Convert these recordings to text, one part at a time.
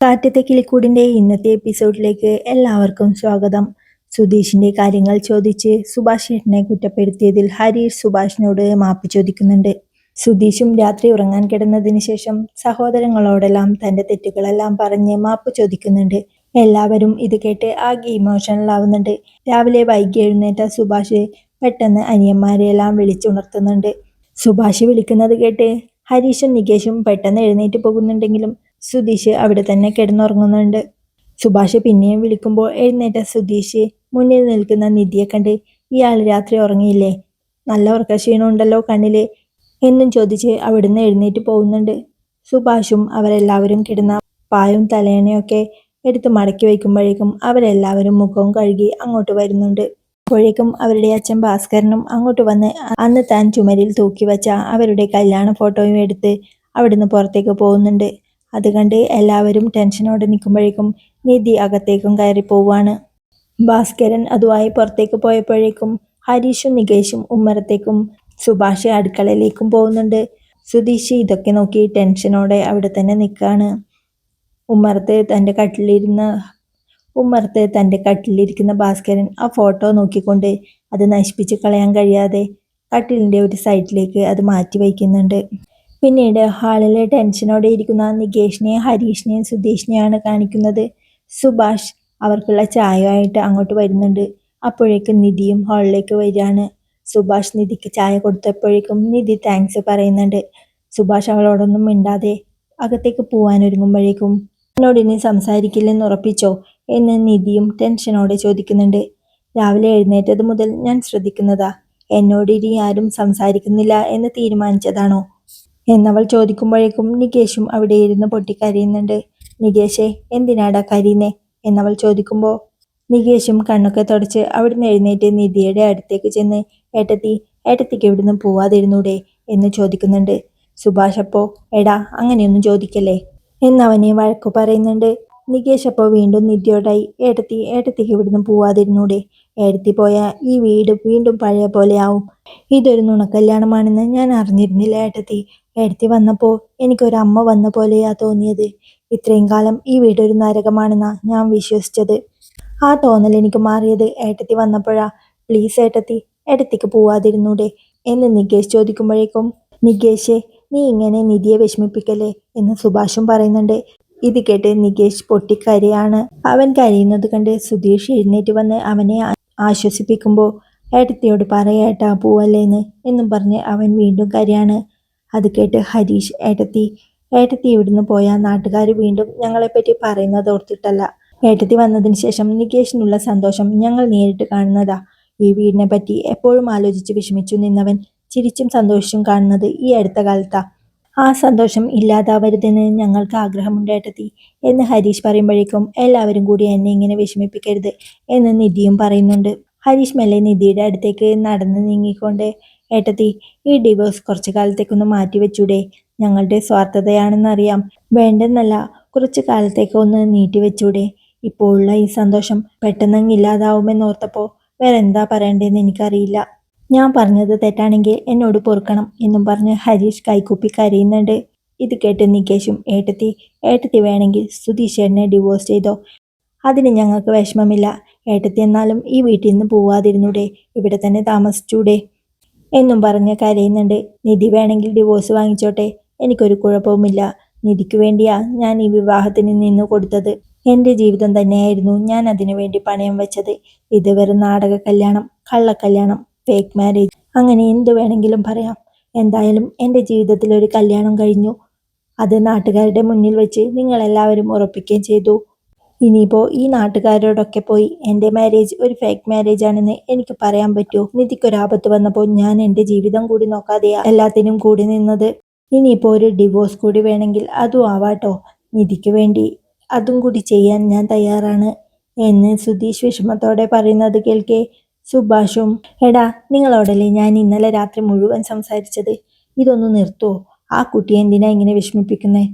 കാറ്റത്തെ കിളിക്കൂടിന്റെ ഇന്നത്തെ എപ്പിസോഡിലേക്ക് എല്ലാവർക്കും സ്വാഗതം. സുധീഷിന്റെ കാര്യങ്ങൾ ചോദിച്ച് സുഭാഷ് ചേട്ടനെ കുറ്റപ്പെടുത്തിയതിൽ ഹരീഷ് സുഭാഷിനോട് മാപ്പ് ചോദിക്കുന്നുണ്ട്. സുധീഷും രാത്രി ഉറങ്ങാൻ കിടന്നതിന് ശേഷം സഹോദരങ്ങളോടെല്ലാം തന്റെ തെറ്റുകളെല്ലാം പറഞ്ഞ് മാപ്പ് ചോദിക്കുന്നുണ്ട്. എല്ലാവരും ഇത് കേട്ട് ആകെ ഇമോഷണൽ ആവുന്നുണ്ട്. രാവിലെ വൈകി എഴുന്നേറ്റ സുഭാഷ് പെട്ടെന്ന് അനിയന്മാരെയെല്ലാം വിളിച്ചുണർത്തുന്നുണ്ട്. സുഭാഷ് വിളിക്കുന്നത് കേട്ട് ഹരീഷും നികേഷും പെട്ടെന്ന് എഴുന്നേറ്റ് പോകുന്നുണ്ടെങ്കിലും സുധീഷ് അവിടെ തന്നെ കിടന്നുറങ്ങുന്നുണ്ട്. സുഭാഷ് പിന്നെയും വിളിക്കുമ്പോൾ എഴുന്നേറ്റ സുധീഷ് മുന്നിൽ നിൽക്കുന്ന നിധിയെ കണ്ട് ഇയാൾ രാത്രി ഉറങ്ങിയില്ലേ? നല്ല ഉറക്കക്ഷീണമുണ്ടല്ലോ കണ്ണിൽ എന്നും ചോദിച്ച് അവിടുന്ന് എഴുന്നേറ്റ് പോകുന്നുണ്ട്. സുഭാഷും അവരെല്ലാവരും കിടന്ന പായും തലയണയൊക്കെ എടുത്ത് മടക്കി വയ്ക്കുമ്പോഴേക്കും അവരെല്ലാവരും മുഖവും കഴുകി അങ്ങോട്ട് വരുന്നുണ്ട്. അപ്പോഴേക്കും അവരുടെ അച്ഛൻ ഭാസ്കരനും അങ്ങോട്ട് വന്ന് അന്ന് താൻ ചുമരിൽ തൂക്കി വച്ച അവരുടെ കല്യാണ ഫോട്ടോയും എടുത്ത് അവിടുന്ന് പുറത്തേക്ക് പോകുന്നുണ്ട്. അത് എല്ലാവരും ടെൻഷനോടെ നിൽക്കുമ്പോഴേക്കും നിധി അകത്തേക്കും കയറി പോവാണ്. ഭാസ്കരൻ അതുമായി പുറത്തേക്ക് പോയപ്പോഴേക്കും ഹരീഷും നികേഷും ഉമ്മറത്തേക്കും സുഭാഷ് അടുക്കളയിലേക്കും പോകുന്നുണ്ട്. സുധീഷ് ഇതൊക്കെ നോക്കി ടെൻഷനോടെ അവിടെ തന്നെ നിൽക്കുകയാണ് ഉമ്മറത്ത് തന്റെ കട്ടിലിരുന്ന ഉമ്മറത്ത് തന്റെ കട്ടിലിരിക്കുന്ന ഭാസ്കരൻ ആ ഫോട്ടോ നോക്കിക്കൊണ്ട് അത് നശിപ്പിച്ച് കളയാൻ കഴിയാതെ കട്ടിലിന്റെ ഒരു സൈഡിലേക്ക് അത് മാറ്റി വയ്ക്കുന്നുണ്ട്. പിന്നീട് ഹാളിലെ ടെൻഷനോടെ ഇരിക്കുന്ന നികേഷിനെയും ഹരീഷിനെയും സുധീഷിനെയാണ് കാണിക്കുന്നത്. സുഭാഷ് അവർക്കുള്ള ചായയായിട്ട് അങ്ങോട്ട് വരുന്നുണ്ട്. അപ്പോഴേക്കും നിധിയും ഹാളിലേക്ക് വരികയാണ്. സുഭാഷ് നിധിക്ക് ചായ കൊടുത്തപ്പോഴേക്കും നിധി താങ്ക്സ് പറയുന്നുണ്ട്. സുഭാഷ് അവളോടൊന്നും മിണ്ടാതെ അകത്തേക്ക് പോവാൻ ഒരുങ്ങുമ്പോഴേക്കും എന്നോട് ഇനി സംസാരിക്കില്ലെന്ന് ഉറപ്പിച്ചോ എന്ന് നിധിയും ടെൻഷനോടെ ചോദിക്കുന്നുണ്ട്. രാവിലെ എഴുന്നേറ്റത് മുതൽ ഞാൻ ശ്രദ്ധിക്കുന്നതാ. എന്നോട് ഇനി ആരും സംസാരിക്കുന്നില്ല എന്ന് തീരുമാനിച്ചതാണോ? എന്നവൾ ചോദിക്കുമ്പോഴേക്കും നികേഷും അവിടെ ഇരുന്ന് പൊട്ടിക്കരയുന്നുണ്ട്. നികേഷെ എന്തിനാടാ കരീന്നേ എന്നവൾ ചോദിക്കുമ്പോൾ നികേഷും കണ്ണൊക്കെ തുടച്ച് അവിടുന്ന് എഴുന്നേറ്റ് നിധിയുടെ അടുത്തേക്ക് ചെന്ന് ഏട്ടത്തി ഏട്ടത്തിക്ക് ഇവിടുന്ന് പോവാതിരുന്നൂടെ? എന്ന് ചോദിക്കുന്നുണ്ട്. സുഭാഷ് അപ്പോ എടാ അങ്ങനെയൊന്നും ചോദിക്കല്ലേ? എന്നവനെ വഴക്കു പറയുന്നുണ്ട്. നികേഷ് അപ്പോൾ വീണ്ടും നിധിയോടായി ഏട്ടത്തി ഏട്ടത്തിക്ക് ഇവിടുന്ന് പോവാതിരുന്നൂടെ? ഏടത്തി പോയാൽ ഈ വീട് വീണ്ടും പഴയ പോലെയാവും ഇതൊരു നുണക്കല്യാണമാണെന്ന് ഞാൻ അറിഞ്ഞിരുന്നില്ല ഏട്ടത്തി. ഏട്ടത്തി വന്നപ്പോൾ എനിക്കൊരമ്മ വന്ന പോലെയാ തോന്നിയത്. ഇത്രയും കാലം ഈ വീട് ഒരു ഞാൻ വിശ്വസിച്ചത്. ആ തോന്നൽ എനിക്ക് മാറിയത് ഏട്ടത്തി വന്നപ്പോഴാ. പ്ലീസ് ഏട്ടത്തി ഏട്ടത്തിക്ക് പോവാതിരുന്നൂടെ എന്ന് നികേഷ് ചോദിക്കുമ്പോഴേക്കും നികേഷെ നീ ഇങ്ങനെ നിധിയെ വിഷമിപ്പിക്കല്ലേ എന്ന് സുഭാഷും പറയുന്നുണ്ട്. ഇത് കേട്ട് നികേഷ് പൊട്ടിക്കരയാണ്. അവൻ കരയുന്നത് കണ്ട് സുധീഷ് എഴുന്നേറ്റ് വന്ന് അവനെ ആശ്വസിപ്പിക്കുമ്പോൾ ഏട്ടത്തിയോട് പറയേട്ടാ പോവല്ലേന്ന് എന്നും പറഞ്ഞ് അവൻ വീണ്ടും കരയാണ്. അത് കേട്ട് ഹരീഷ് ഏട്ടത്തി ഏട്ടത്തി ഇവിടുന്ന് പോയ? നാട്ടുകാർ വീണ്ടും ഞങ്ങളെപ്പറ്റി പറയുന്നത് ഓർത്തിട്ടല്ല. ഏട്ടത്തി വന്നതിന് ശേഷം നികേഷിനുള്ള സന്തോഷം ഞങ്ങൾ നേരിട്ട് കാണുന്നതാ. ഈ വീടിനെ പറ്റി എപ്പോഴും ആലോചിച്ച് വിഷമിച്ചു നിന്നവൻ ചിരിച്ചും സന്തോഷിച്ചും കാണുന്നത് ഈ അടുത്ത കാലത്താ. ആ സന്തോഷം ഇല്ലാതാവരുതെന്ന് ഞങ്ങൾക്ക് ആഗ്രഹമുണ്ട് ഏട്ടത്തി എന്ന് ഹരീഷ് പറയുമ്പോഴേക്കും എല്ലാവരും കൂടി എന്നെ ഇങ്ങനെ വിഷമിപ്പിക്കരുത് എന്ന് നിധിയും പറയുന്നുണ്ട്. ഹരീഷ് മെല്ലെ നിധിയുടെ അടുത്തേക്ക് നടന്ന് നീങ്ങിക്കൊണ്ട് ഏട്ടത്തി ഈ ഡിവോഴ്സ് കുറച്ചു കാലത്തേക്കൊന്ന് മാറ്റിവെച്ചൂടെ ഞങ്ങളുടെ സ്വാർത്ഥതയാണെന്നറിയാം വേണ്ടെന്നല്ല കുറച്ചു കാലത്തേക്ക് ഒന്ന് നീട്ടി വെച്ചൂടെ? ഇപ്പോൾ ഉള്ള ഈ സന്തോഷം പെട്ടെന്നങ്ങ് ഇല്ലാതാവുമെന്നോർത്തപ്പോൾ വേറെ എന്താ പറയണ്ടേന്ന് എനിക്കറിയില്ല. ഞാൻ പറഞ്ഞത് തെറ്റാണെങ്കിൽ എന്നോട് പൊറുക്കണം എന്നും പറഞ്ഞ് ഹരീഷ് കൈകൂപ്പി കരയുന്നുണ്ട്. ഇത് കേട്ട് നികേഷും ഏട്ടത്തി ഏട്ടത്തി വേണമെങ്കിൽ സുധീഷേട്ടനെ ഡിവോഴ്സ് ചെയ്തോ? അതിന് ഞങ്ങൾക്ക് വിഷമമില്ല. ഏട്ടത്തി എന്നാലും ഈ വീട്ടിൽ നിന്ന് പോവാതിരുന്നൂടെ? ഇവിടെ തന്നെ താമസിച്ചൂടെ? എന്നും പറഞ്ഞ് കരയുന്നുണ്ട്. നിധി വേണമെങ്കിൽ ഡിവോഴ്സ് വാങ്ങിച്ചോട്ടെ. എനിക്കൊരു കുഴപ്പവുമില്ല. നിധിക്ക് വേണ്ടിയാ ഞാൻ ഈ വിവാഹത്തിന് നിന്ന് കൊടുത്തത്. എന്റെ ജീവിതം തന്നെയായിരുന്നു ഞാൻ അതിനു വേണ്ടി പണയം വെച്ചത്. ഇത് വെറും നാടക കല്യാണം കള്ളക്കല്യാണം ഫേക്ക് മാരേജ് അങ്ങനെ എന്തു വേണമെങ്കിലും പറയാം. എന്തായാലും എന്റെ ജീവിതത്തിൽ ഒരു കല്യാണം കഴിഞ്ഞു. അത് നാട്ടുകാരുടെ മുന്നിൽ വെച്ച് നിങ്ങളെല്ലാവരും ഉറപ്പിക്കുകയും ചെയ്തു. ഇനിയിപ്പോൾ ഈ നാട്ടുകാരോടൊക്കെ പോയി എന്റെ മാരേജ് ഒരു ഫേക്ക് മാരേജ് ആണെന്ന് എനിക്ക് പറയാൻ പറ്റുമോ നിധിക്കൊരാപത്ത് വന്നപ്പോൾ ഞാൻ എന്റെ ജീവിതം കൂടി നോക്കാതെയാ എല്ലാത്തിനും കൂടി നിന്നത്. ഇനിയിപ്പോൾ ഒരു ഡിവോഴ്സ് കൂടി വേണമെങ്കിൽ അതും ആവാട്ടോ. നിധിക്ക് വേണ്ടി അതും കൂടി ചെയ്യാൻ ഞാൻ തയ്യാറാണ് എന്ന് സുധീഷ് വിഷമത്തോടെ പറയുന്നത് കേൾക്കെ സുഭാഷും. എടാ നിങ്ങളോടല്ലേ ഞാൻ ഇന്നലെ രാത്രി മുഴുവൻ സംസാരിച്ചത്? ഇതൊന്ന് നിർത്തുവോ ആ കുട്ടിയെ എന്തിനാ ഇങ്ങനെ വിഷമിപ്പിക്കുന്നേ?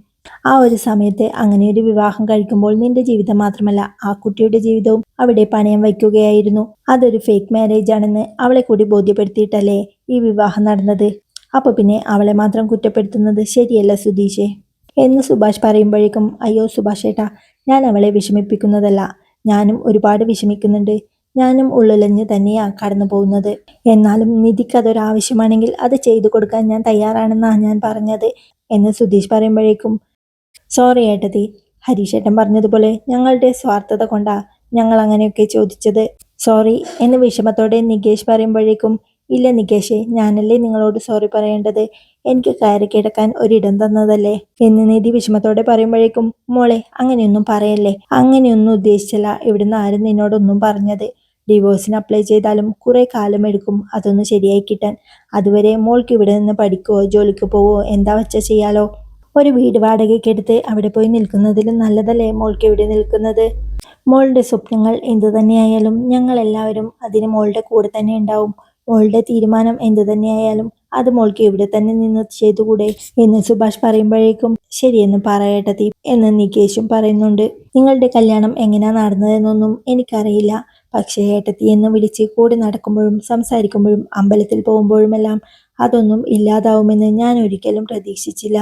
ആ ഒരു സമയത്ത് അങ്ങനെ ഒരു വിവാഹം കഴിക്കുമ്പോൾ നിന്റെ ജീവിതം മാത്രമല്ല ആ കുട്ടിയുടെ ജീവിതവും അവിടെ പണയം വയ്ക്കുകയായിരുന്നു. അതൊരു ഫേക്ക് മാരേജ് ആണെന്ന് അവളെ കൂടി ബോധ്യപ്പെടുത്തിയിട്ടല്ലേ ഈ വിവാഹം നടന്നത്? അപ്പൊ പിന്നെ അവളെ മാത്രം കുറ്റപ്പെടുത്തുന്നത് ശരിയല്ല സുധീഷേ. എന്ന് സുഭാഷ് പറയുമ്പോഴേക്കും അയ്യോ സുഭാഷ് ഏട്ടാ ഞാൻ അവളെ വിഷമിപ്പിക്കുന്നതല്ല. ഞാനും ഒരുപാട് വിഷമിക്കുന്നുണ്ട്. ഞാനും ഉള്ളിലഞ്ഞ് തന്നെയാ കടന്നു പോകുന്നത്. എന്നാലും നിധിക്ക് അതൊരാവശ്യമാണെങ്കിൽ അത് ചെയ്തു കൊടുക്കാൻ ഞാൻ തയ്യാറാണെന്നാണ് ഞാൻ പറഞ്ഞത്. എന്ന് സുധീഷ് പറയുമ്പോഴേക്കും സോറി ഏട്ടത്തി. ഹരീഷേട്ടൻ പറഞ്ഞതുപോലെ ഞങ്ങളുടെ സ്വാർത്ഥത കൊണ്ടാ ഞങ്ങൾ അങ്ങനെയൊക്കെ ചോദിച്ചത്. സോറി എന്ന് വിഷമത്തോടെ നികേഷ് പറയുമ്പോഴേക്കും ഇല്ല നികേഷേ ഞാനല്ലേ നിങ്ങളോട് സോറി പറയേണ്ടത്? എനിക്ക് കയറി കിടക്കാൻ ഒരിടം തന്നതല്ലേ? എന്ന് നിധി വിഷമത്തോടെ പറയുമ്പോഴേക്കും മോളെ അങ്ങനെയൊന്നും പറയല്ലേ? അങ്ങനെയൊന്നും ഉദ്ദേശിച്ചല്ല. ഇവിടുന്ന് ആരും നിന്നോടൊന്നും പറഞ്ഞത്. ഡിവോഴ്സിന് അപ്ലൈ ചെയ്താലും കുറെ കാലം എടുക്കും അതൊന്ന് ശരിയായി കിട്ടാൻ. അതുവരെ മോൾക്ക് ഇവിടെ നിന്ന് പഠിക്കുവോ ജോലിക്ക് പോവോ എന്താ വെച്ചാ ചെയ്യാലോ? ഒരു വീട് വാടകയ്ക്ക് എടുത്ത് അവിടെ പോയി നിൽക്കുന്നതിലും നല്ലതല്ലേ മോൾക്ക് ഇവിടെ നിൽക്കുന്നത്? മോളുടെ സ്വപ്നങ്ങൾ എന്തു തന്നെയായാലും ഞങ്ങൾ എല്ലാവരും അതിന് മോളുടെ കൂടെ തന്നെ ഉണ്ടാവും. മോളുടെ തീരുമാനം എന്തു തന്നെയായാലും അത് മോൾക്ക് ഇവിടെ തന്നെ നിന്ന് ചെയ്തുകൂടെ എന്ന് സുഭാഷ് പറയുമ്പോഴേക്കും ശരിയെന്ന് പറയട്ടെ എന്ന് നികേഷും പറയുന്നുണ്ട്. നിങ്ങളുടെ കല്യാണം എങ്ങനെയാ നടന്നതെന്നൊന്നും എനിക്കറിയില്ല. പക്ഷേ ഏട്ടത്തി എന്ന് വിളിച്ച് കൂടി നടക്കുമ്പോഴും സംസാരിക്കുമ്പോഴും അമ്പലത്തിൽ പോകുമ്പോഴുമെല്ലാം അതൊന്നും ഇല്ലാതാവുമെന്ന് ഞാൻ ഒരിക്കലും പ്രതീക്ഷിച്ചില്ല.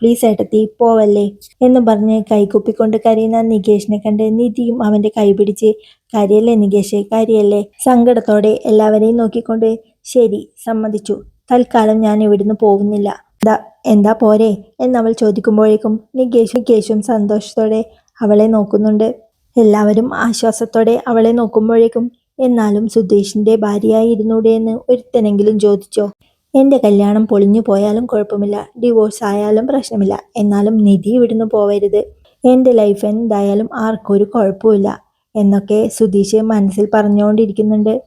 പ്ലീസ് ഏട്ടത്തി പോവല്ലേ? എന്ന് പറഞ്ഞ് കൈകുപ്പിക്കൊണ്ട് കരയുന്ന നികേഷിനെ കണ്ട് നിധിയും അവന്റെ കൈപിടിച്ച് കരിയല്ലേ നികേഷ് കാര്യല്ലേ? സങ്കടത്തോടെ എല്ലാവരെയും നോക്കിക്കൊണ്ട് ശരി സമ്മതിച്ചു. തൽക്കാലം ഞാൻ ഇവിടുന്ന് പോകുന്നില്ല. എന്താ എന്താ പോരെ? എന്നവൾ ചോദിക്കുമ്പോഴേക്കും നികേഷ് നികേഷും സന്തോഷത്തോടെ അവളെ നോക്കുന്നുണ്ട്. എല്ലാവരും ആശ്വാസത്തോടെ അവളെ നോക്കുമ്പോഴേക്കും എന്നാലും സുധീഷിന്റെ ഭാര്യയായിരുന്നൂടെ എന്ന് ഒരുത്തനെങ്കിലും ചോദിച്ചോ? എന്റെ കല്യാണം പൊളിഞ്ഞു പോയാലും കുഴപ്പമില്ല. ഡിവോഴ്സ് ആയാലും പ്രശ്നമില്ല. എന്നാലും നിധി ഇവിടുന്ന് പോവരുത്. എന്റെ ലൈഫ് എന്തായാലും ആർക്കൊരു കുഴപ്പമില്ല എന്നൊക്കെ സുധീഷ് മനസ്സിൽ പറഞ്ഞുകൊണ്ടിരിക്കുന്നുണ്ട്.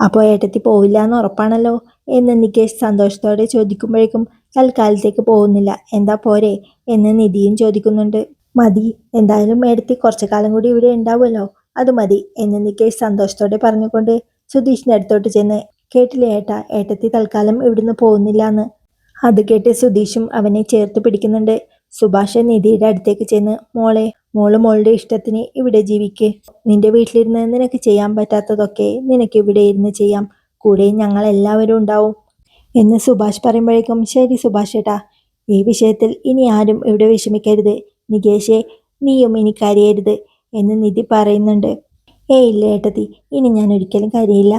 അപ്പോൾ ഏട്ടത്തി പോവില്ല എന്ന് ഉറപ്പാണല്ലോ? എന്ന് നികേഷ് സന്തോഷത്തോടെ ചോദിക്കുമ്പോഴേക്കും തൽക്കാലത്തേക്ക് പോകുന്നില്ല. എന്താ പോരെ? എന്ന് നിധിയും ചോദിക്കുന്നുണ്ട്. മതി. എന്തായാലും ഏടത്തി കുറച്ചു കാലം കൂടി ഇവിടെ ഉണ്ടാവുമല്ലോ. അത് മതി എന്ന് നികേഷ് സന്തോഷത്തോടെ പറഞ്ഞുകൊണ്ട് സുധീഷിന്റെ അടുത്തോട്ട് ചെന്ന് കേട്ടില്ലേ ഏട്ടാ? ഏട്ടത്തി തൽക്കാലം ഇവിടുന്ന് പോകുന്നില്ല എന്ന് അത് കേട്ട് സുധീഷും അവനെ ചേർത്ത് പിടിക്കുന്നുണ്ട്. സുഭാഷ് നിധിയുടെ അടുത്തേക്ക് ചെന്ന് മോളെ മോൾ മോളുടെ ഇഷ്ടത്തിന് ഇവിടെ ജീവിക്ക്. നിന്റെ വീട്ടിലിരുന്ന് നിനക്ക് ചെയ്യാൻ പറ്റാത്തതൊക്കെ നിനക്ക് ഇവിടെ ഇരുന്ന് ചെയ്യാം. കൂടെ ഞങ്ങൾ എല്ലാവരും ഉണ്ടാവും. എന്ന് സുഭാഷ് പറയുമ്പോഴേക്കും ശരി സുഭാഷ് ഏട്ടാ ഈ വിഷയത്തിൽ ഇനി ആരും ഇവിടെ വിഷമിക്കരുത്. നികേഷെ നീയും ഇനി കരയരുത് എന്ന് നിധി പറയുന്നുണ്ട്. ഏയ് ഇല്ല ഏട്ടത്തി ഇനി ഞാൻ ഒരിക്കലും കരയില്ല.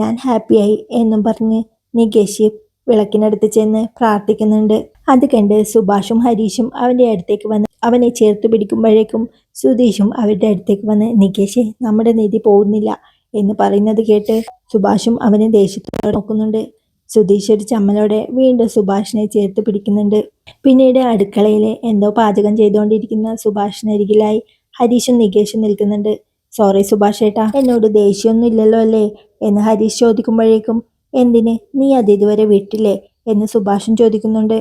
ഞാൻ ഹാപ്പിയായി എന്നും പറഞ്ഞ് നികേഷ് വിളക്കിനടുത്ത് ചെന്ന് പ്രാർത്ഥിക്കുന്നുണ്ട്. അത് കണ്ട് സുഭാഷും ഹരീഷും അവന്റെ അടുത്തേക്ക് വന്ന് അവനെ ചേർത്ത് പിടിക്കുമ്പോഴേക്കും സുധീഷും അവരുടെ അടുത്തേക്ക് വന്ന് നികേഷ് നമ്മുടെ നിധി പോകുന്നില്ല എന്ന് പറയുന്നത് കേട്ട് സുഭാഷും അവനെ ദേഷ്യത്തോടെ നോക്കുന്നുണ്ട്. സുധീഷ് ഒരു ചമ്മലോടെ വീണ്ടും സുഭാഷിനെ ചേർത്ത് പിടിക്കുന്നുണ്ട്. പിന്നീട് അടുക്കളയിൽ എന്തോ പാചകം ചെയ്തുകൊണ്ടിരിക്കുന്ന സുഭാഷിനരികിലായി ഹരീഷും നികേഷും നിൽക്കുന്നുണ്ട്. സോറി സുഭാഷേട്ടാ എന്നോട് ദേഷ്യമൊന്നും ഇല്ലല്ലോ അല്ലേ? എന്ന് ഹരീഷ് ചോദിക്കുമ്പോഴേക്കും എന്തിന്? നീ അത് ഇതുവരെ വിട്ടില്ലേ? എന്ന് സുഭാഷൻ ചോദിക്കുന്നുണ്ട്.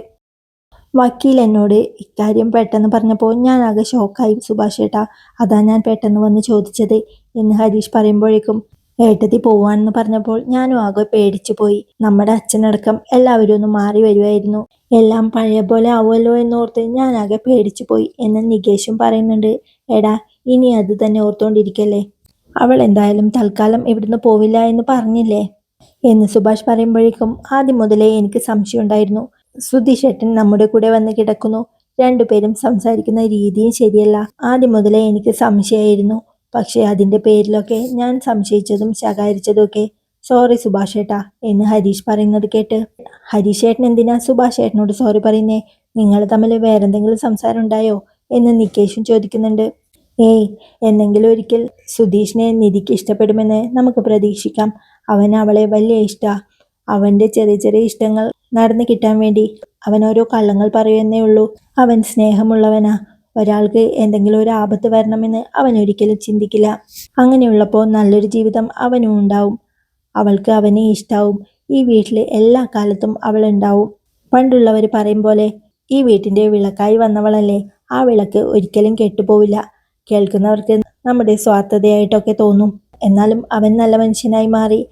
വക്കീൽ എന്നോട് ഇക്കാര്യം പെട്ടെന്ന് പറഞ്ഞപ്പോൾ ഞാൻ ആകെ ഷോക്കായി സുഭാഷ് ഏട്ടാ. അതാ ഞാൻ പെട്ടെന്ന് വന്ന് ചോദിച്ചത് എന്ന് ഹരീഷ് പറയുമ്പോഴേക്കും ഏട്ടത്തി പോവാണെന്ന് പറഞ്ഞപ്പോൾ ഞാനും ആകെ പേടിച്ചു പോയി. നമ്മുടെ അച്ഛനടക്കം എല്ലാവരും ഒന്ന് മാറി വരുമായിരുന്നു എല്ലാം പഴയ പോലെ ആവുമല്ലോ എന്നോർത്ത് ഞാൻ ആകെ പേടിച്ചു പോയി എന്ന് നികേഷും പറയുന്നുണ്ട്. എടാ ഇനി അത് തന്നെ ഓർത്തോണ്ടിരിക്കല്ലേ? അവൾ എന്തായാലും തൽക്കാലം ഇവിടുന്ന് പോവില്ല എന്ന് പറഞ്ഞില്ലേ? എന്ന് സുഭാഷ് പറയുമ്പോഴേക്കും ആദ്യം മുതലേ എനിക്ക് സംശയമുണ്ടായിരുന്നു സുധീഷേട്ടൻ നമ്മുടെ കൂടെ വന്ന് കിടക്കുന്നു. രണ്ടുപേരും സംസാരിക്കുന്ന രീതിയും ശരിയല്ല. ആദ്യം മുതലേ എനിക്ക് സംശയമായിരുന്നു. പക്ഷേ അതിന്റെ പേരിലൊക്കെ ഞാൻ സംശയിച്ചതും ശകാരിച്ചതും ഒക്കെ സോറി സുഭാഷ് ഏട്ടാ എന്ന് ഹരീഷ് പറയുന്നത് കേട്ട്. ഹരീഷ് ഏട്ടൻ എന്തിനാ സുഭാഷ് ഏട്ടനോട് സോറി പറയുന്നേ? നിങ്ങൾ തമ്മിൽ വേറെന്തെങ്കിലും സംസാരം ഉണ്ടായോ? എന്ന് നിക്കേഷും ചോദിക്കുന്നുണ്ട്. ഏയ് എന്നെങ്കിലും ഒരിക്കൽ സുധീഷിനെ നിധിക്ക് ഇഷ്ടപ്പെടുമെന്ന് നമുക്ക് പ്രതീക്ഷിക്കാം. അവൻ അവളെ വലിയ ഇഷ്ട. അവന്റെ ചെറിയ ചെറിയ ഇഷ്ടങ്ങൾ നടന്നു കിട്ടാൻ വേണ്ടി അവൻ ഓരോ കള്ളങ്ങൾ പറയുന്നേ ഉള്ളൂ. അവൻ സ്നേഹമുള്ളവനാ. ഒരാൾക്ക് എന്തെങ്കിലും ഒരു ആപത്ത് വരണമെന്ന് അവൻ ഒരിക്കലും ചിന്തിക്കില്ല. അങ്ങനെയുള്ളപ്പോൾ നല്ലൊരു ജീവിതം അവനും ഉണ്ടാവും. അവൾക്ക് അവനെ ഇഷ്ടാവും. ഈ വീട്ടിൽ എല്ലാ കാലത്തും അവൾ ഉണ്ടാവും. പണ്ടുള്ളവർ പറയും പോലെ ഈ വീട്ടിന്റെ വിളക്കായി വന്നവളല്ലേ? ആ വിളക്ക് ഒരിക്കലും കെട്ടുപോവില്ല. കേൾക്കുന്നവർക്ക് നമ്മുടെ സ്വാർത്ഥതയായിട്ടൊക്കെ തോന്നും. എന്നാലും അവൻ നല്ല മനുഷ്യനായി മാറി.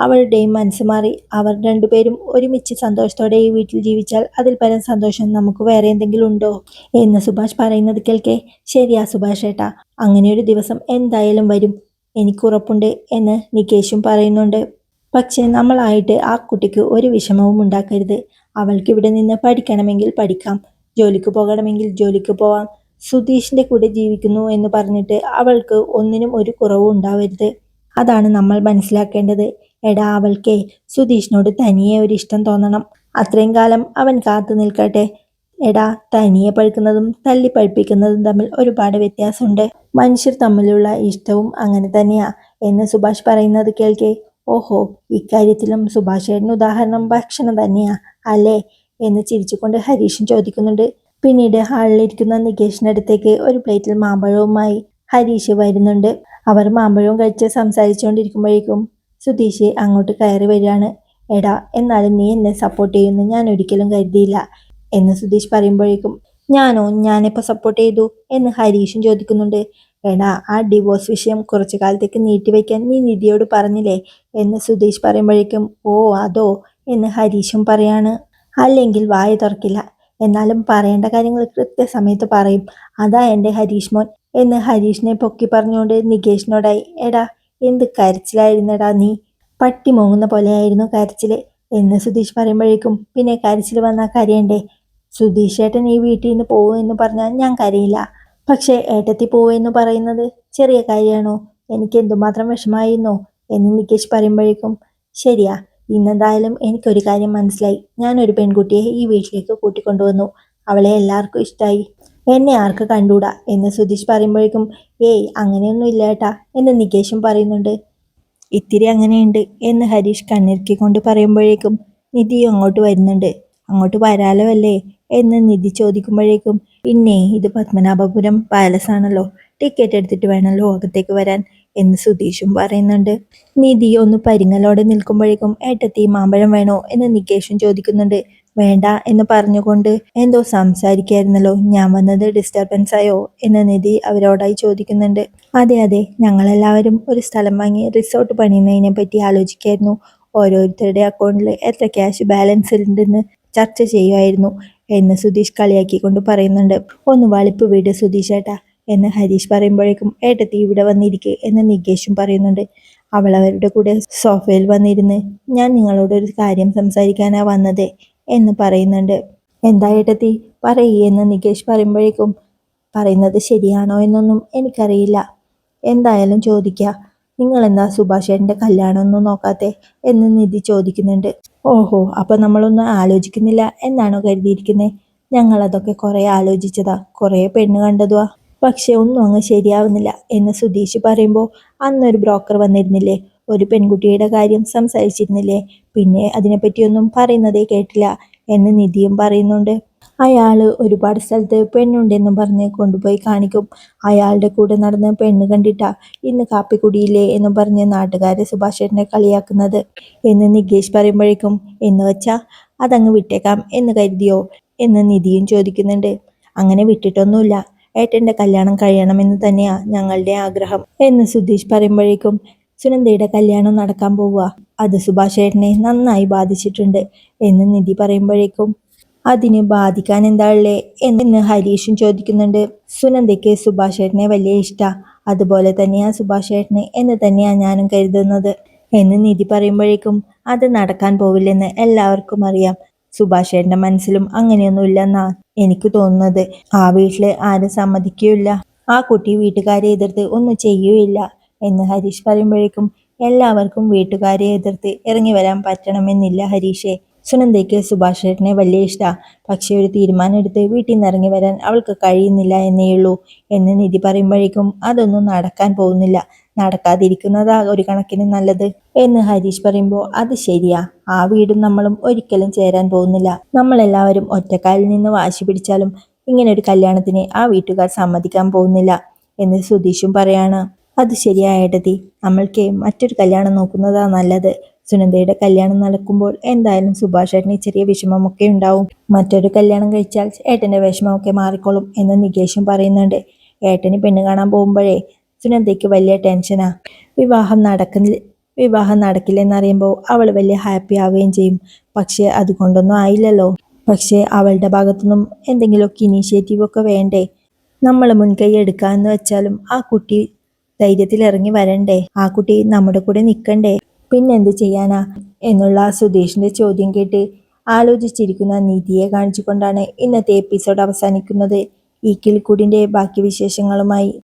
അവളുടെയും മനസ്സ് മാറി. അവർ രണ്ടുപേരും ഒരുമിച്ച് സന്തോഷത്തോടെ ഈ വീട്ടിൽ ജീവിച്ചാൽ അതിൽ പരം സന്തോഷം നമുക്ക് വേറെ എന്തെങ്കിലും ഉണ്ടോ? എന്ന് സുഭാഷ് പറയുന്നത് കേൾക്കെ. ശരിയാ സുഭാഷ് ഏട്ടാ. അങ്ങനെ ഒരു ദിവസം എന്തായാലും വരും. എനിക്ക് ഉറപ്പുണ്ട് എന്ന് നികേഷും പറയുന്നുണ്ട്. പക്ഷെ നമ്മളായിട്ട് ആ കുട്ടിക്ക് ഒരു വിഷമവും ഉണ്ടാക്കരുത്. അവൾക്ക് ഇവിടെ നിന്ന് പഠിക്കണമെങ്കിൽ പഠിക്കാം. ജോലിക്ക് പോകണമെങ്കിൽ ജോലിക്ക് പോവാം. സുധീഷിന്റെ കൂടെ ജീവിക്കുന്നു എന്ന് പറഞ്ഞിട്ട് അവൾക്ക് ഒന്നിനും ഒരു കുറവും ഉണ്ടാവരുത്. അതാണ് നമ്മൾ മനസ്സിലാക്കേണ്ടത്. എടാ അവൾക്കേ സുധീഷിനോട് തനിയെ ഒരു ഇഷ്ടം തോന്നണം. അത്രയും കാലം അവൻ കാത്തു നിൽക്കട്ടെ. എടാ തനിയെ പഴുക്കുന്നതും തല്ലി പഴുപ്പിക്കുന്നതും തമ്മിൽ ഒരുപാട് വ്യത്യാസമുണ്ട്. മനുഷ്യർ തമ്മിലുള്ള ഇഷ്ടവും അങ്ങനെ തന്നെയാ എന്ന് സുഭാഷ് പറയുന്നത് കേൾക്കെ. ഓഹോ ഇക്കാര്യത്തിലും സുഭാഷേട്ടന് ഉദാഹരണം ഭക്ഷണം തന്നെയാ അല്ലേ? എന്ന് ചിരിച്ചുകൊണ്ട് ഹരീഷൻ ചോദിക്കുന്നുണ്ട്. പിന്നീട് ഹാളിലിരിക്കുന്ന നികേഷിനടുത്തേക്ക് ഒരു പ്ലേറ്റിൽ മാമ്പഴവുമായി ഹരീഷ് വരുന്നുണ്ട്. അവർ മാമ്പഴവും കഴിച്ച് സംസാരിച്ചുകൊണ്ടിരിക്കുമ്പോഴേക്കും സുധീഷ് അങ്ങോട്ട് കയറി വരികയാണ്. എടാ എന്നാലും നീ എന്നെ സപ്പോർട്ട് ചെയ്യുമെന്ന് ഞാൻ ഒരിക്കലും കരുതിയില്ല എന്ന് സുധീഷ് പറയുമ്പോഴേക്കും ഞാനോ ഞാനിപ്പോൾ സപ്പോർട്ട് ചെയ്തു എന്ന് ഹരീഷും ചോദിക്കുന്നുണ്ട്. എടാ ആ ഡിവോഴ്സ് വിഷയം കുറച്ചു കാലത്തേക്ക് നീട്ടിവെക്കാൻ നീ നിധിയോട് പറഞ്ഞില്ലേ? എന്ന് സുധീഷ് പറയുമ്പോഴേക്കും ഓ അതോ എന്ന് ഹരീഷും പറയാണ്. അല്ലെങ്കിൽ വായ തുറക്കില്ല എന്നാലും പറയേണ്ട കാര്യങ്ങൾ കൃത്യസമയത്ത് പറയും. അതാ എന്റെ ഹരീഷ് മോൻ എന്ന് ഹരീഷിനെ പൊക്കി പറഞ്ഞുകൊണ്ട് നികേഷിനോടായി എടാ എന്ത് കരച്ചിലായിരുന്നെടാ നീ? പട്ടി മോങ്ങുന്ന പോലെയായിരുന്നു കരച്ചിൽ. എന്ന് സുധീഷ് പറയുമ്പോഴേക്കും പിന്നെ കരച്ചിൽ വന്നാൽ കരയണ്ടേ? സുധീഷ് ഏട്ടൻ ഈ വീട്ടിൽ നിന്ന് പോകുമെന്ന് പറഞ്ഞാൽ ഞാൻ കരയില്ല. പക്ഷേ ഏട്ടത്തി പോവെന്ന് പറയുന്നത് ചെറിയ കാര്യമാണോ? എനിക്ക് എന്തുമാത്രം വിഷമായിരുന്നോ എന്ന് നികേഷ് പറയുമ്പോഴേക്കും ശരിയാ ഇന്നെന്തായാലും എനിക്കൊരു കാര്യം മനസ്സിലായി. ഞാൻ ഒരു പെൺകുട്ടിയെ ഈ വീട്ടിലേക്ക് കൂട്ടിക്കൊണ്ടുവന്നു. അവളെ എല്ലാവർക്കും ഇഷ്ടമായി എന്നെ ആർക്ക് കണ്ടൂടാ എന്ന് സുധീഷ് പറയുമ്പോഴേക്കും ഏയ് അങ്ങനെയൊന്നും ഇല്ല ഏട്ടാ എന്ന് നികേഷും പറയുന്നുണ്ട്. ഇത്തിരി അങ്ങനെയുണ്ട് എന്ന് ഹരീഷ് കണ്ണിറുക്കിക്കൊണ്ട് പറയുമ്പോഴേക്കും നിധി അങ്ങോട്ട് വരുന്നുണ്ട്. അങ്ങോട്ട് വരാലോ അല്ലേ? എന്ന് നിധി ചോദിക്കുമ്പോഴേക്കും പിന്നെ ഇത് പത്മനാഭപുരം പാലസ് ആണല്ലോ. ടിക്കറ്റ് എടുത്തിട്ട് വേണമല്ലോ അകത്തേക്ക് വരാൻ. എന്ന് സുധീഷും പറയുന്നുണ്ട്. നിധി ഒന്ന് പരിങ്ങലോടെ നിൽക്കുമ്പോഴേക്കും ഏട്ടത്തി മാമ്പഴം വേണോ എന്ന് നികേഷും ചോദിക്കുന്നുണ്ട്. വേണ്ട എന്ന് പറഞ്ഞുകൊണ്ട് എന്തോ സംസാരിക്കായിരുന്നല്ലോ ഞാൻ വന്നത് ഡിസ്റ്റർബൻസ് ആയോ? എന്ന് നിധി അവരോടായി ചോദിക്കുന്നുണ്ട്. അതെ അതെ ഞങ്ങളെല്ലാവരും ഒരു സ്ഥലം വാങ്ങി റിസോർട്ട് പണിയുന്നതിനെ പറ്റി ആലോചിക്കായിരുന്നു. ഓരോരുത്തരുടെ അക്കൗണ്ടിൽ എത്ര ക്യാഷ് ബാലൻസ് ഉണ്ടെന്ന് ചർച്ച ചെയ്യുമായിരുന്നു എന്ന് സുധീഷ് കളിയാക്കിക്കൊണ്ട് പറയുന്നുണ്ട്. ഒന്ന് വളിപ്പ് വീട് സുധീഷ് ഏട്ടാ എന്ന് ഹരീഷ് പറയുമ്പോഴേക്കും ഏട്ടത്തി ഇവിടെ വന്നിരിക്കെ എന്ന് നികേഷും പറയുന്നുണ്ട്. അവൾ അവരുടെ കൂടെ സോഫയിൽ വന്നിരുന്ന് ഞാൻ നിങ്ങളോട് ഒരു കാര്യം സംസാരിക്കാനാ വന്നത് എന്ന് പറയുന്നുണ്ട്. എന്താ ഏട്ടത്തി? പറയേ എന്ന് നികേഷ് പറയുമ്പോഴേക്കും പറയുന്നത് ശരിയാണോ എന്നൊന്നും എനിക്കറിയില്ല. എന്തായാലും ചോദിക്കുക നിങ്ങൾ എന്താ സുഭാഷേട്ടന്റെ കല്യാണമൊന്നും നോക്കാത്തെ? എന്ന് നിധി ചോദിക്കുന്നുണ്ട്. ഓഹോ അപ്പം നമ്മളൊന്നും ആലോചിക്കുന്നില്ല എന്നാണോ കരുതിയിരിക്കുന്നത് ഞങ്ങളതൊക്കെ കുറെ ആലോചിച്ചതാ. കുറേ പെണ്ണ് കണ്ടതുവാ. പക്ഷെ ഒന്നും അങ്ങ് ശരിയാവുന്നില്ല എന്ന് സുധീഷ് പറയുമ്പോൾ അന്നൊരു ബ്രോക്കർ വന്നിരുന്നില്ലേ? ഒരു പെൺകുട്ടിയുടെ കാര്യം സംസാരിച്ചിരുന്നില്ലേ? പിന്നെ അതിനെപ്പറ്റിയൊന്നും പറയുന്നതേ കേട്ടില്ല എന്ന് നിധിയും പറയുന്നുണ്ട്. അയാൾ ഒരുപാട് സ്ഥലത്ത് പെണ്ണുണ്ടെന്നും പറഞ്ഞ് കൊണ്ടുപോയി കാണിക്കും. അയാളുടെ കൂടെ നടന്ന് പെണ്ണ് കണ്ടിട്ടാ ഇന്ന് കാപ്പിക്കുടിയില്ലേ എന്നും പറഞ്ഞ് നാട്ടുകാരെ സുഭാഷേട്ടനെ കളിയാക്കുന്നത് എന്ന് നികേഷ് പറയുമ്പോഴേക്കും എന്ന് വെച്ചാ അതങ്ങ് വിട്ടേക്കാം എന്ന് കരുതിയോ എന്ന് നിധിയും ചോദിക്കുന്നുണ്ട്. അങ്ങനെ വിട്ടിട്ടൊന്നുമില്ല. ഏട്ടന്റെ കല്യാണം കഴിയണമെന്ന് തന്നെയാണ് ഞങ്ങളുടെ ആഗ്രഹം എന്ന് സുധീഷ് പറയുമ്പോഴേക്കും സുനന്ദയുടെ കല്യാണം നടക്കാൻ പോവുക. അത് സുഭാഷ് ഏട്ടനെ നന്നായി ബാധിച്ചിട്ടുണ്ട് എന്ന് നിധി പറയുമ്പോഴേക്കും അതിന് ബാധിക്കാൻ എന്താ ഉള്ളേ? എന്ന് ഹരീഷും ചോദിക്കുന്നുണ്ട്. സുനന്ദയ്ക്ക് സുഭാഷ് ഏട്ടനെ വലിയ ഇഷ്ടാ. അതുപോലെ തന്നെയാണ് സുഭാഷ് ഏട്ടന് എന്ന് തന്നെയാണ് ഞാനും കരുതുന്നത്. എന്ന് നിധി പറയുമ്പോഴേക്കും അത് നടക്കാൻ പോവില്ലെന്ന് എല്ലാവർക്കും അറിയാം. സുഭാഷ് ഏട്ടന്റെ മനസ്സിലും അങ്ങനെയൊന്നുമില്ലെന്നാ. എനിക്ക് തോന്നുന്നത്. ആ വീട്ടിൽ ആരും സമ്മതിക്കുകയില്ല. ആ കുട്ടി വീട്ടുകാരെ എതിർത്ത് ഒന്നും ചെയ്യുകയില്ല എന്ന് ഹരീഷ് പറയുമ്പോഴേക്കും എല്ലാവർക്കും വീട്ടുകാരെ എതിർത്ത് ഇറങ്ങി വരാൻ പറ്റണമെന്നില്ല ഹരീഷെ. സുനന്ദയ്ക്ക് സുഭാഷ് ചേട്ടനെ വലിയ ഇഷ്ടാ. പക്ഷേ ഒരു തീരുമാനം എടുത്ത് വീട്ടിൽ നിന്ന് ഇറങ്ങി വരാൻ അവൾക്ക് കഴിയുന്നില്ല എന്നേയുള്ളൂ എന്ന് നിധി പറയുമ്പോഴേക്കും അതൊന്നും നടക്കാൻ പോകുന്നില്ല. നടക്കാതിരിക്കുന്നതാ ഒരു കണക്കിന് നല്ലത് എന്ന് ഹരീഷ് പറയുമ്പോൾ അത് ശരിയാ. ആ വീടും നമ്മളും ഒരിക്കലും ചേരാൻ പോകുന്നില്ല. നമ്മളെല്ലാവരും ഒറ്റക്കാലിൽ നിന്ന് വാശി പിടിച്ചാലും ഇങ്ങനെ ഒരു കല്യാണത്തിന് ആ വീട്ടുകാർ സമ്മതിക്കാൻ പോകുന്നില്ല എന്ന് സുധീഷും പറയാണ്. അത് ശരിയായേട്ടതി നമ്മൾക്ക് മറ്റൊരു കല്യാണം നോക്കുന്നതാ നല്ലത്. സുനന്ദയുടെ കല്യാണം നടക്കുമ്പോൾ എന്തായാലും സുഭാഷ് ഏട്ടന് ചെറിയ വിഷമമൊക്കെ ഉണ്ടാവും. മറ്റൊരു കല്യാണം കഴിച്ചാൽ ഏട്ടന്റെ വിഷമമൊക്കെ മാറിക്കോളും എന്ന് നികേഷും പറയുന്നുണ്ട്. ഏട്ടന് പെണ്ണ് കാണാൻ പോകുമ്പോഴേ സുനന്ദയ്ക്ക് വലിയ ടെൻഷനാ? വിവാഹം നടക്കുന്നില്ല വിവാഹം നടക്കില്ലെന്നറിയുമ്പോൾ അവൾ വലിയ ഹാപ്പി ആവുകയും ചെയ്യും. പക്ഷേ അതുകൊണ്ടൊന്നും ആയില്ലല്ലോ. പക്ഷേ അവളുടെ ഭാഗത്തുനിന്നും എന്തെങ്കിലുമൊക്കെ ഇനീഷ്യേറ്റീവ് ഒക്കെ വേണ്ടേ? നമ്മൾ മുൻകൈ എടുക്കാന്ന് വെച്ചാലും ആ കുട്ടി ധൈര്യത്തിൽ ഇറങ്ങി വരണ്ടേ? ആ കുട്ടി നമ്മുടെ കൂടെ നിൽക്കണ്ടേ പിന്നെന്ത് ചെയ്യാനാ? എന്നുള്ള സുധീഷിന്റെ ചോദ്യം കേട്ട് ആലോചിച്ചിരിക്കുന്ന നീതിയെ കാണിച്ചുകൊണ്ടാണ് ഇന്നത്തെ എപ്പിസോഡ് അവസാനിക്കുന്നത്. ഈ കിൽക്കൂടിന്റെ ബാക്കി വിശേഷങ്ങളുമായി